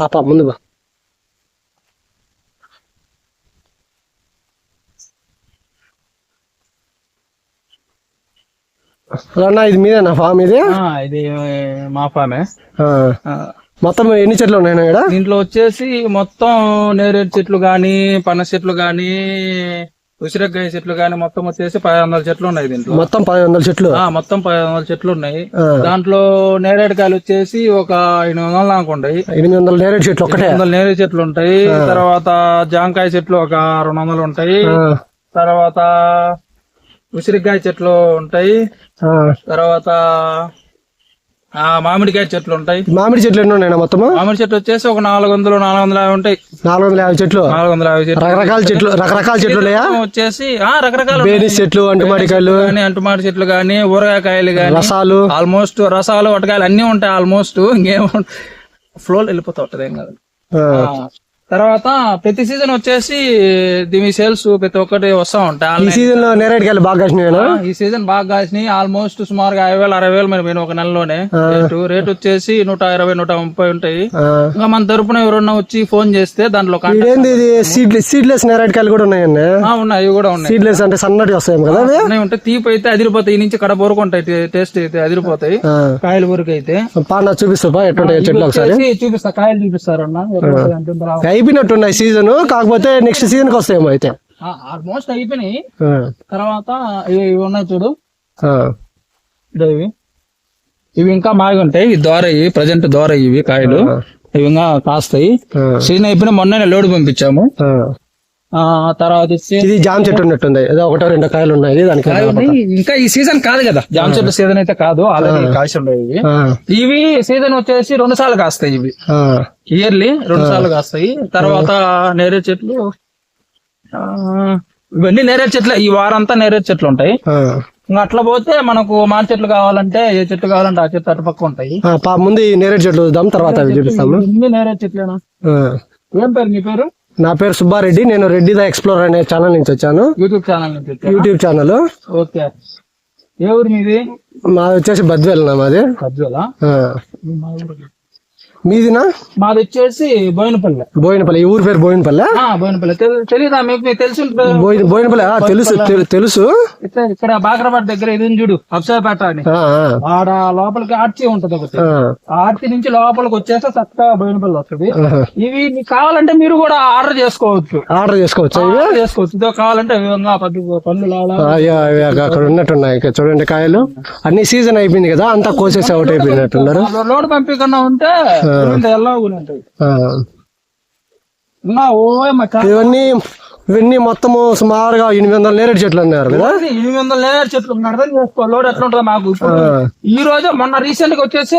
పాప ముందు బా. అన్న ఇది మీదేనా ఫామ్ ఇది? ఇది మా ఫామే. మొత్తం ఎన్ని చెట్లు ఉన్నాయి ఇక్కడ? దీంట్లో వచ్చేసి మొత్తం నేరేడు చెట్లు గాని పనస చెట్లు గాని ఉసిరకాయ చెట్లు గాని మొత్తం వచ్చేసి పది వందల చెట్లు ఉన్నాయి దీంట్లో. మొత్తం పది వందల చెట్లు? ఆ, మొత్తం పది వందల చెట్లు ఉన్నాయి. దాంట్లో నేరేడుకాయలు వచ్చేసి ఒక ఎనిమిది వందల దాకా ఉంటాయి. ఎనిమిది వందల నేరేడు చెట్లు ఒక్కటే వందల నేరేడు చెట్లు ఉంటాయి. తర్వాత జాంకాయ చెట్లు ఒక రెండు వందలు ఉంటాయి. తర్వాత ఉసిరికాయ చెట్లు ఉంటాయి. తర్వాత మామిడికాయ చెట్లు ఉంటాయి. మామిడి చెట్లు ఎన్ని ఉన్నాయి మొత్తము? మామిడి చెట్లు వచ్చేసి ఒక నాలుగు వందలు నాలుగు వందల యాభై ఉంటాయి. నాలుగు వందల యాభై చెట్లు? నాలుగు వందల యాభై చెట్లు. రకరకాల చెట్లు రకరకాల చెట్లు ఉన్నాయా? వచ్చేసి ఆ రకరకాల బేనిస్ చెట్లు అంటుమాడికాయలు కానీ అంటుమాడి చెట్లు గానీ ఊరగాయకాయలు గానీ రసాలు. ఆల్మోస్ట్ రసాలు వటకాయలు అన్ని ఉంటాయి ఆల్మోస్ట్. ఇంకేం ఫ్లో వెళ్ళిపోతా ఉంటది ఏం కాదు. తర్వాత ప్రతి సీజన్ వచ్చేసి దీని సేల్స్ ప్రతి ఒక్కటి వస్తా ఉంటాయి. ఈ సీజన్లో నేరేడుకాయలు బాగా కాసినాయేనా ఈ సీజన్ బాగా కాసినాయి. ఆల్మోస్ట్ సుమారుగా యాభై వేలు అరవై వేలు మరి ఒక నెలలోనే. రేటు రేట్ వచ్చేసి నూట ఇరవై నూట ముప్పై ఉంటాయి. ఇంకా మన తరపున ఎవరన్నా వచ్చి ఫోన్ చేస్తే దాంట్లో సీడ్లెస్ నేరేడుకాయలు కూడా ఉన్నాయండి? ఉన్నాయి ఇవి కూడా ఉన్నాయి. సీడ్లెస్ అంటే సన్నటి వస్తాయి కదా ఉంటాయి. తీపి అయితే అదిరిపోతాయి. నుంచి కడ వరకు ఉంటాయి టేస్ట్ అయితే అదిరిపోతాయి. కాయల వరకు అయితే పాన చూపిస్తా ఎట్లుంటాయి చెట్లు ఒకసారి. వచ్చేసి చూపిస్తా. కాయలు చూపిస్తారన్న. అయిపోయినట్టున్నాయి సీజన్ కాకపోతే నెక్స్ట్ సీజన్కి వస్తాయేమో అయితే. ఆల్మోస్ట్ అయిపోయినాయి. తర్వాత ఇవి ఉన్నాయి చూడు. ఇవి. ఇవి ఇంకా మాగి ఉంటాయి. ఇవి దోర ఇవి ప్రజెంట్ దోర ఇవి కాయలు. ఇవి ఇంకా కాస్తాయి. సీజన్ అయిపోయిన మొన్ననే లోడ్ పంపించాము. తర్వాత వచ్చి ఇది జామ చెట్టు ఉన్నట్టుంది. ఏదో ఒకటో రెండో కాయలు ఉన్నాయి. దానికి. ఇంకా ఈ సీజన్ కాదు కదా. జామ చెట్ల సీజన్ అయితే కాదు. ఆల్రెడీ కాసి ఉండేవి ఇవి. సీజన్ వచ్చేసి రెండు సార్లు కాస్తాయి ఇవి. ఇయర్లీ రెండు సార్లు కాస్తాయి. తర్వాత నేరేడు చెట్లు. ఆ, ఇవన్నీ నేరేడు చెట్లే. ఈ వారంతా నేరేడు చెట్లు ఉంటాయి. అట్లా పోతే మనకు మామిడి చెట్లు కావాలంటే ఏ చెట్టు కావాలంటే ఆ చెట్టు అటుపక్క ఉంటాయి. ఆ, పా ముందు నేరేడు చెట్లు చూద్దాం తర్వాత చూపిస్తాము. నేరేడు చెట్లేనా. ఏం పేరు నీ పేరు? నా పేరు సుబ్బారెడ్డి నేను రెడ్డి ద ఎక్స్ప్లోర్ అనే ఛానల్ నుంచి వచ్చాను. యూట్యూబ్ ఛానల్ నుంచి వచ్చారా? YouTube channel. ఓకే. ఏ ఊరు మీది? మాది వచ్చేసి బద్వేల్ నా మాది. కజ్జోలా ఆ. మీదినా? మాది వచ్చేసి బోయినపల్లె. బోయినపల్లి. ఈ ఊరి పేరు బోయినపల్లె? బోయినపల్లె. తెలు- తెలీదా? మీకు మీకు తెలిసి బోయినపల్లి? తెలుసు తెలు- తెలుసు. ఇక్కడ బాగ్రాబాద్ దగ్గర ఇది చూడు అప్సాపేట అని. ఆడ లోపలికి ఆర్చి ఉంటది ఒకటి. ఆర్చి నుంచి లోపలికి వచ్చేస్తే చక్కగా బోయినపల్లి వస్తుంది. ఇవి మీకు కావాలంటే మీరు కూడా ఆర్డర్ చేసుకోవచ్చు. ఆర్డర్ చేసుకోవచ్చా చేసుకోవచ్చు. ఇదో కావాలంటే విధంగా అక్కడ ఉన్నట్టున్నాయి. చూడండి కాయలు. అన్ని సీజన్ అయిపోయింది కదా అంతా కోసేసి అవుట్ అయిపోయినట్టున్నారు. లోడ్ పంపించకుండా ఉంటే ఇవన్నీ ఇవన్నీ మొత్తము సుమారుగా ఎనిమిది వందల నేరేడు చెట్లు అన్నారు కదా? ఎనిమిది వందల నేరేడు చెట్లు. అర్థం చేసుకో లోడ్ ఎట్లా ఉంటుంది మాకు. ఈ రోజు మొన్న రీసెంట్గా వచ్చేసి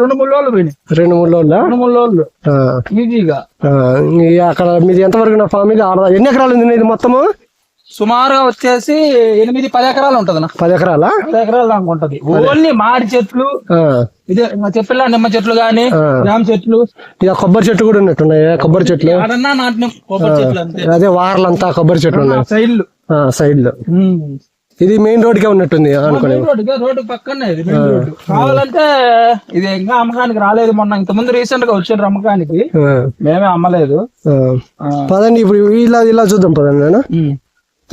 రెండు మూడు రోజులు పోయినాయి. రెండు మూడు రోజుల రెండు మూడు రోజులు ఈజీగా. అక్కడ మీది ఎంతవరకు నా ఫామ్ ఇది ఎన్ని ఎకరాలు ఉంది ఇది మొత్తము? సుమారుగా వచ్చేసి ఎనిమిది పది ఎకరాలు ఉంటది పది ఎకరాలా? పది ఎకరాలు దాకా ఉంటది. ఓన్లీ మాడి చెట్లు. ఇదే చెప్పిలా నిమ్మ చెట్లు గాని. జామ చెట్లు. ఇక కొబ్బరి చెట్టు కూడా ఉన్నట్టున్నాయి కొబ్బరి చెట్లు? ఆడన్నా నాటిన కొబ్బరి చెట్లు అంతే. అదే వారలంతా కొబ్బరి చెట్లు ఉన్నాయి. సైడ్లు. సైడ్లో ఇది మెయిన్ రోడ్ కే ఉన్నట్టుంది అనుకునే. రోడ్డు పక్కనే ఇది కావాలంటే ఇది ఇంకా అమ్మకానికి రాలేదు మొన్న. ఇంత ముందు రీసెంట్గా వచ్చారు అమ్మకానికి మేమే అమ్మలేదు. పదండి ఇప్పుడు ఇలా ఇలా చూద్దాం పదండి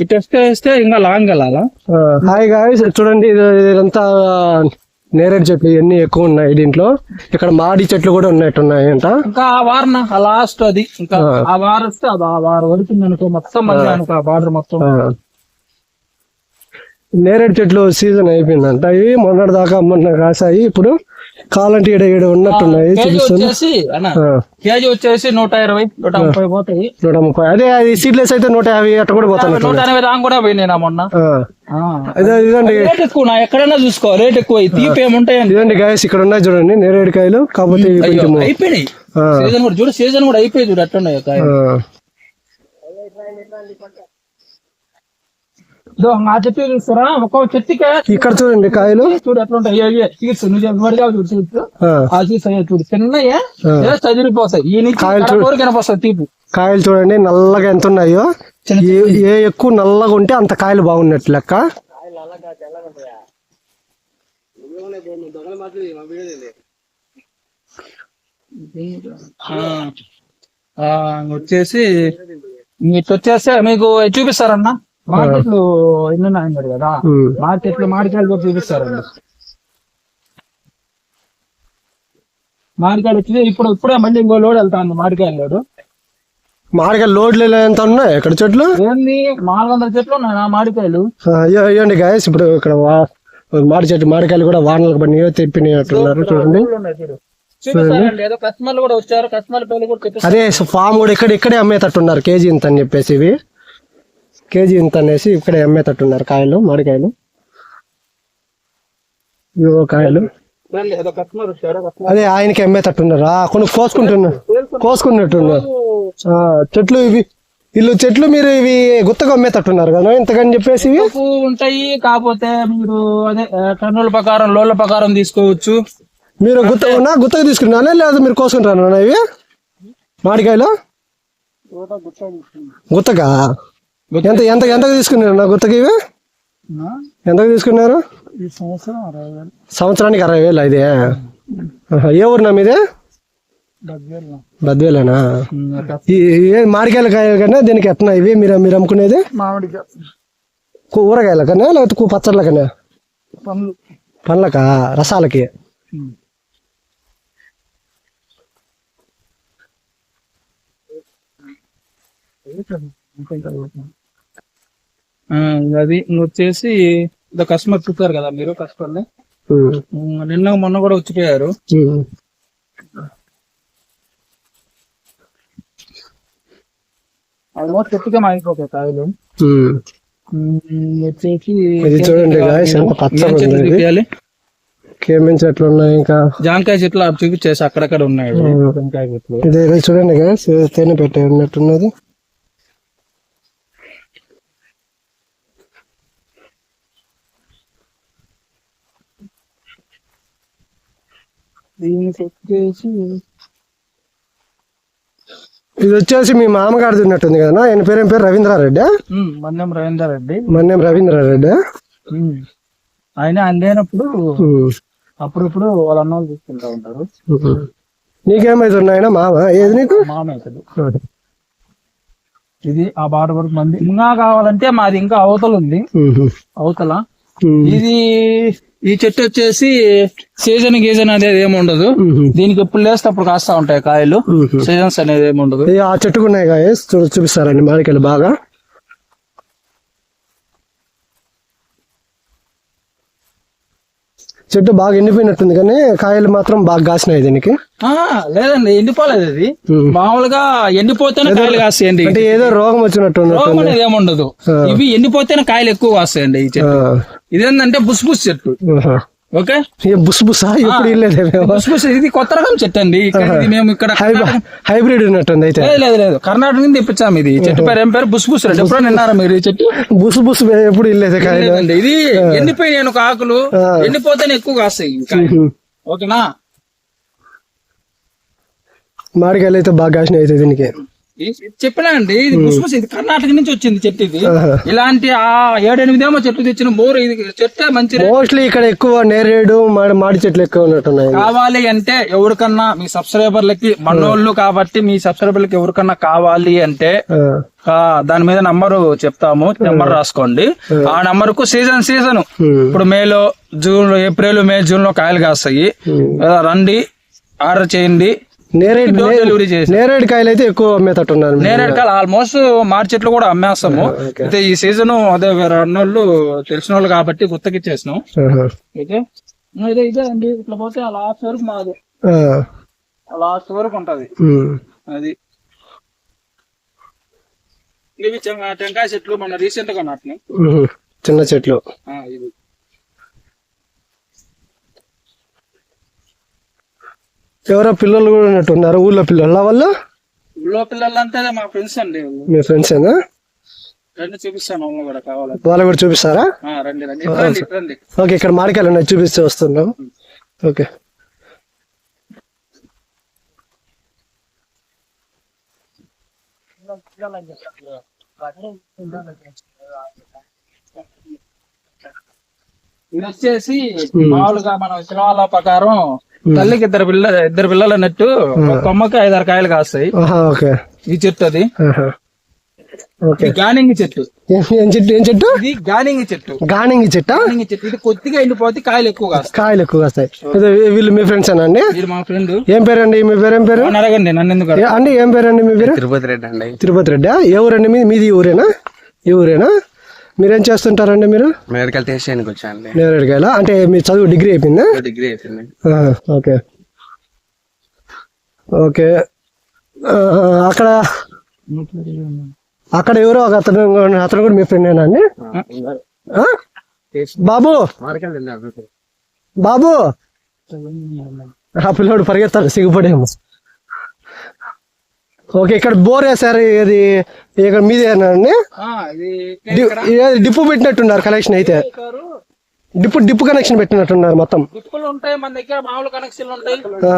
టెస్ట్ వేస్తే ఇంకా లాంగ్ వెళ్ళాలా హాయ్ గాయస్ చూడండి ఇది ఇదంతా నేరేడు చెట్లు ఇవన్నీ ఎక్కువ ఉన్నాయి దీంట్లో. ఇక్కడ మాడి చెట్లు కూడా ఉన్నట్టున్నాయి అంట ఇంకా ఆ వారన ఆ లాస్ట్ అది. ఇంకా ఆ. వారం వస్తే అది ఆ వారం వరకు అనుకో మొత్తం మళ్ళీ అనుకో ఆ బార్డర్ మొత్తం. నేరేడు చెట్లు సీజన్ అయిపోయిందంట. ఇవి మొన్నటి దాకా మొన్న కాసాయి. ఇప్పుడు కాలంటి ఈడ ఈడ ఉన్నట్టున్నాయి చూపిస్తుంది వచ్చేసి కేజీ నూట ఇరవై నూట ముప్పై పోతాయి. నూట ముప్పై. అదే అది సీడ్లెస్ అయితే నూట యాభై అట్ట కూడా పోతున్నట్టు నూట ఎనభై దాకా కూడా మొన్న. అదే ఇదండి. రేట్ ఎక్కువ నా ఎక్కడైనా చూసుకో రేట్ ఎక్కువ తీపి ఏముంటాయండి ఇదండి గాయస్ ఇక్కడ ఉన్నాయి చూడండి నేరేడుకాయలు కాకపోతే ఇవి అయ్యో, కొంచెం అయిపోయినాయి. సీజన్ కూడా చూడు సీజన్ కూడా అయిపోయి చూడు అట్టున్నాయి ఆ, ఇదో ఆ చెట్టు చూస్తారా ఒక్కో చెట్టుకే. ఇక్కడ చూడండి కాయలు. చూడు ఎట్లా ఉంటాయి అయ్యే తీర్చు నువ్వు చెప్పినట్టుగా చూడు చూడు ఆ, చూసాయి చూడు చిన్నయే ఏదో చదిరిపోతాయి ఈ నుంచి వినపొస్తాయి తీపి. కాయలు చూడండి నల్లగా ఎంత ఉన్నాయో. ఏ- ఎక్కువ నల్లగా ఉంటే అంత కాయలు బాగున్నట్టు లెక్క. వచ్చేసి ఇటు వచ్చేస్తే మీకు చూపిస్తారన్న? మార్కెట్లు ఎన్ని కదా. మార్కెట్లు మామిడికాయలు కూడా చూపిస్తారండి. మామిడికాయలు వచ్చి ఇప్పుడు ఇప్పుడే మళ్ళీ ఇంకో లోడ్ వెళ్తాను మామిడికాయల లోడు. మామిడికాయ లోడ్లు ఎంత ఉన్నాయి? ఇక్కడ చెట్లు? ఏంది? నాలుగు వందల చెట్లు ఉన్నాయి నా మామిడికాయలు. ఇయ్యండి గాయస్ ఇప్పుడు ఇక్కడ మాడి చెట్టు మామిడికాయలు కూడా వానలకు పడినాయో తెప్పినట్టున్నారు చూడండి. అదే ఫామ్ కూడా ఇక్కడ ఇక్కడే అమ్మేటట్టున్నారు కేజీ ఇంత అని చెప్పేసి ఇవి. కేజీ ఇంత అనేసి ఇక్కడే అమ్మేటట్టున్నారు కాయలు మామిడికాయలు. ఇవో కాయలు. అదే ఆయనకి అమ్మేటట్టున్నారు. కొన్ని కోసుకుంటున్నారు. కోసుకున్నట్టున్నారు. చెట్లు ఇవి. వీళ్ళు చెట్లు మీరు ఇవి గుత్తగా అమ్మేటట్టున్నారు కదా ఇంతకని చెప్పేసి ఉంటాయి కాకపోతే మీరు అదే టన్నుల ప్రకారం లోడ్ల ప్రకారం తీసుకోవచ్చు. మీరు గుత్త నా గుత్తగా తీసుకున్నారా లేదా మీరు కోసుకుంటారా ఇవి? మామిడికాయలు? గుత్తగా? ఎంత ఎంత ఎంతకు తీసుకున్నారు? నా గుత్తకి ఇవి? ఎంతకు తీసుకున్నారు? సంవత్సరానికి అరవై వేలు ఇదే? ఆహా, ఏ ఊరు నా మీదే? బద్వేలేనా? ఈ ఏ మామిడికాయల కాయలు కన్నా దీనికి ఎట్లా? ఇవి మీరు మీరు అమ్ముకునేది? మామిడికాయ. కూ- ఊరగాయల కన్నా లేకపోతే పచ్చళ్ళ కన్నా? పండ్లు. పండ్లకా? రసాలకి? ఆ, అది వచ్చేసి ఇదో కస్టమర్ చూస్తారు కదా మీరు కస్టమర్ నిన్న మొన్న కూడా వచ్చిపోయారు. ఆల్మోస్ట్ కాయలు వచ్చేసి చూడండి? కేమెన్ చెట్లు ఉన్నాయి ఇంకా. జాంకాయ చెట్లు చూపించేసి అక్కడక్కడ ఉన్నాయి. చూడండి తేనె పెట్టే ఉన్నట్టున్నది. ఇది వచ్చేసి మీ మామగారిది ఉన్నట్టుంది కదా ఆయన పేరు ఏం పేరు? రవీంద్రారెడ్డి? మన్యం రవీందర్ రెడ్డి మన్నేం రవీంద్రారెడ్డి. ఆయన ఆయన లేనప్పుడు ఉమ్. అప్పుడప్పుడు వాళ్ళ అన్న వాళ్ళు తీసుకుంటా ఉంటారు. ఆయన? మామ ఏది నీకు? మామయ్యలు ఇది ఆ బాట వరకు మంది. ఇంకా కావాలంటే మాది ఇంకా అవతల ఉంది. అవతల. ఇది ఈ చెట్టు వచ్చేసి సీజన్ గీజన్ అనేది ఏమి ఉండదు. దీనికి ఎప్పుడు లేస్తే అప్పుడు కాస్తా ఉంటాయి కాయలు. సీజన్స్ అనేది ఏమి ఉండదు. ఆ చెట్టుకు ఉన్నాయి గాయస్ చూ చూపిస్తారండి. మామిడికాయలు బాగా. చెట్టు బాగా ఎండిపోయినట్టుంది కానీ కాయలు మాత్రం బాగా కాసినాయి దీనికి. లేదండి ఎండిపోలేదు అది. మామూలుగా ఎండిపోతేనే కాయలు కాస్తాయండి. అంటే ఏదో రోగం వచ్చినట్టు ఉన్నట్టు రోగం అనేది ఏముండదు ఇవి ఎండిపోతేనే కాయలు ఎక్కువ కాస్తాయండి ఈ చెట్టు. ఇదేంటంటే బుస్ బుస్ చెట్టు. ఓకే? బుస్ బుసా? ఇప్పుడు ఇల్లేదే ఇది కొత్త రకం చెట్టు అండి. మేము ఇక్కడ హైబ్రిడ్ ఉన్నట్టుంది అయితే. లేదు లేదు కర్ణాటక నుంచి తెప్పించాము ఇది. చెట్టు పేరు ఏం పేరు? బుస్ బుస్ రెడ్డి ఎప్పుడో నిన్నారా మీరు ఈ చెట్టు? బుస్ బుస్ ఎప్పుడు ఇల్లేదే కాయలు లేదండి ఇది ఎండిపోయినాయి ఒక ఆకులు. ఎండిపోతేనే ఎక్కువ కాస్తాయి ఇంకా. ఓకేనా? మామిడికాయలు అయితే బాగా కాసినాయి అయితే దీనికి. చెప్పినా అండి ఇది బుస్ ఇది కర్ణాటక నుంచి వచ్చింది చెట్టు ఇది. ఇలాంటి ఆ ఏడెనిమిదేమో చెట్లు తెచ్చిన బోరు ఇది చెట్టే మంచి. మోస్ట్లీ ఇక్కడ ఎక్కువ నేరేడు మాడి మాడి చెట్లు ఎక్కువ ఉన్నట్టున్నాయి. కావాలి అంటే ఎవరికన్నా మీ సబ్స్క్రైబర్లకి మనోళ్ళు కాబట్టి మీ సబ్స్క్రైబర్లకి ఎవరికన్నా కావాలి అంటే దాని మీద నంబరు చెప్తాము నెంబర్ రాసుకోండి. ఆ. నంబర్కు సీజన్ సీజన్. ఇప్పుడు మేలో జూన్ ఏప్రిల్ మే జూన్లో కాయలు కాస్తాయి. రండి ఆర్డర్ చేయండి. నేరేడు డెలివరీ చేసి నేరేడు కాయలు అయితే ఎక్కువ అమ్మేటట్టున్నారు మీరు. నేరేడు కాయలు ఆల్మోస్ట్ మార్చి చెట్లు కూడా అమ్మేస్తాము. అయితే ఈ సీజన్ అదే వేరే అన్నోళ్ళు తెలిసిన వాళ్ళు కాబట్టి గుత్తకిచ్చేసినాం. అయితే ఇదే ఇదే అండి. ఇట్లా పోతే ఆ లాస్ట్ వరకు మాది. లాస్ట్ వరకు ఉంటది. అది. ఇవి టెంకాయ చెట్లు మన రీసెంట్గా నాటినాయి. చిన్న చెట్లు. ఇది ఎవరో పిల్లలు కూడా ఉన్నట్టున్నారు ఊళ్ళో పిల్లల వాళ్ళు? ఊళ్ళో పిల్లలంతా మా ఫ్రెండ్స్ అండి మీ ఫ్రెండ్స్ ఏనా? రండి చూపిస్తాను వాళ్ళు కూడా వాళ్ళు కూడా చూపిస్తారా? రండి రండి. రండి ఓకే ఇక్కడ మామిడికాయలు ఉన్నాయి చూపిస్తే వస్తున్నాం. ఓకే. ఇది వచ్చేసి మామూలుగా మన సినిమాల ప్రకారం తల్లికి ఇద్దరు పిల్ల ఇద్దరు పిల్లలు అన్నట్టు కొమ్మకి ఐదారు కాయలు కాస్తాయి. ఓకే. ఈ చెట్టు అది. గానింగి చెట్టు. ఏం చెట్టు ఏం చెట్టు? ఇది గానింగి చెట్టు. గానింగి చెట్ట? గానింగి చెట్టు. ఇది కొద్దిగా ఎండిపోతే కాయలు ఎక్కువ కాస్తాయి. కాయలు ఎక్కువ వస్తాయి ఇది వీళ్ళు మీ ఫ్రెండ్స్ అండి? మా ఫ్రెండ్. ఏం పేరండి? మీ పేరు ఏం పేరు? అడగండి నన్ను ఎందుకు అండి ఏం పేరండి మీ పేరు? తిరుపతి రెడ్డి అండి. తిరుపతి రెడ్డి? ఏ ఊరండి మీది ఊరేనా? ఈ ఊరేనా? మీరేం చేస్తుంటారండి మీరు? టెస్ట్ చేయడానికి అండి నేరేడుకాయల అంటే మీ చదువు డిగ్రీ అయిపోయిందా? డిగ్రీ అయిపోయింది ఓకే. ఓకే. అక్కడ అక్కడ ఎవరో ఒక అతను అతను కూడా మీ ఫ్రెండేనా అండి? ఆ? బాబు! బాబు! ఆ పిల్లోడు పరిగెత్తాడు సిగ్గుపడేమో. ఓకే ఇక్కడ బోర్ వేసారు ఇది ఇక్కడ మీదేనా అండి డిప్పు పెట్టినట్టున్నారు కనెక్షన్ అయితే. డిప్పు డిప్పు కనెక్షన్ పెట్టినట్టున్నారు మొత్తం. ఉంటాయి మన దగ్గర మామూలు కనెక్షన్లు ఉంటాయి. ఆ,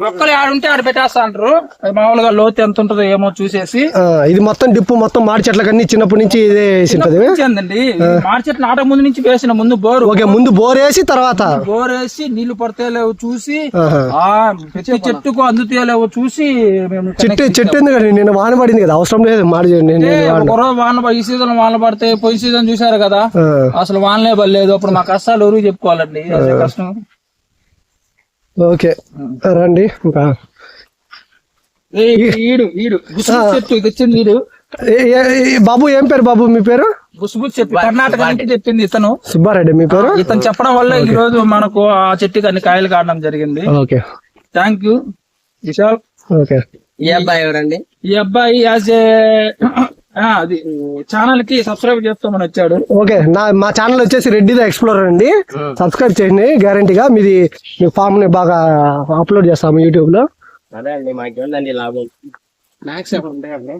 మొక్కలు ఆడ ఉంటే ఆడ పెట్టేస్తా అంటారు అది మామూలుగా లోతు ఎంత ఉంటుందో ఏమో చూసేసి. ఇది మొత్తం డిప్పు మొత్తం మాడి చెట్లకన్నీ చిన్నప్పటి నుంచి ఇదే అండి మార్చెట్ నాటక ముందు నుంచి వేసిన ముందు బోరు. ఓకే ముందు బోర్ వేసి తర్వాత. బోర్ వేసి నీళ్ళు పడితే లేవు చూసి. ఆ ప్రతి చెట్టుకు అందుతాయో లేవో చూసి చెట్టు చెట్టు ఎందుకండి? నేను వాన పడింది కదా అవసరం లేదు మాడి వాన ఈ సీజన్ వానలు పడితే పోయి సీజన్ చూసారు కదా. అసలు వానలే పడలేదు. అప్పుడు మా కష్టాలు ఎవరికి చెప్పుకోవాలండి? కష్టం? ఓకే. రండి. ఇంకా. ఈడు ఈడు. చెట్టు ఇది వచ్చింది ఈడు. బాబు ఏం పేరు బాబు మీ పేరు? గుసుగు చెట్టు కర్ణాటక నుంచి చెప్పింది ఇతను. సుబ్బారెడ్డి మీ పేరు? ఇతను చెప్పడం వల్ల ఈ రోజు మనకు ఆ చెట్టుకి అన్ని కాయలు కావడం జరిగింది. Okay. Thank you. Vishal. Okay. ఈ అబ్బాయి ఎవరండి? ఈ అబ్బాయి యాజ్ ఏ అది ఛానల్కి సబ్స్క్రైబ్ చేస్తామని వచ్చాడు. ఓకే నా మా ఛానల్ వచ్చేసి రెడ్డి ద ఎక్స్ప్లోరర్ అండి. సబ్స్క్రైబ్ చేయండి గ్యారంటీగా మీది మీ ఫామ్ని బాగా అప్లోడ్ చేస్తాము యూట్యూబ్లో అదే అండి మాకేందండి లాభం? ఎక్కడ ఉంటాయండి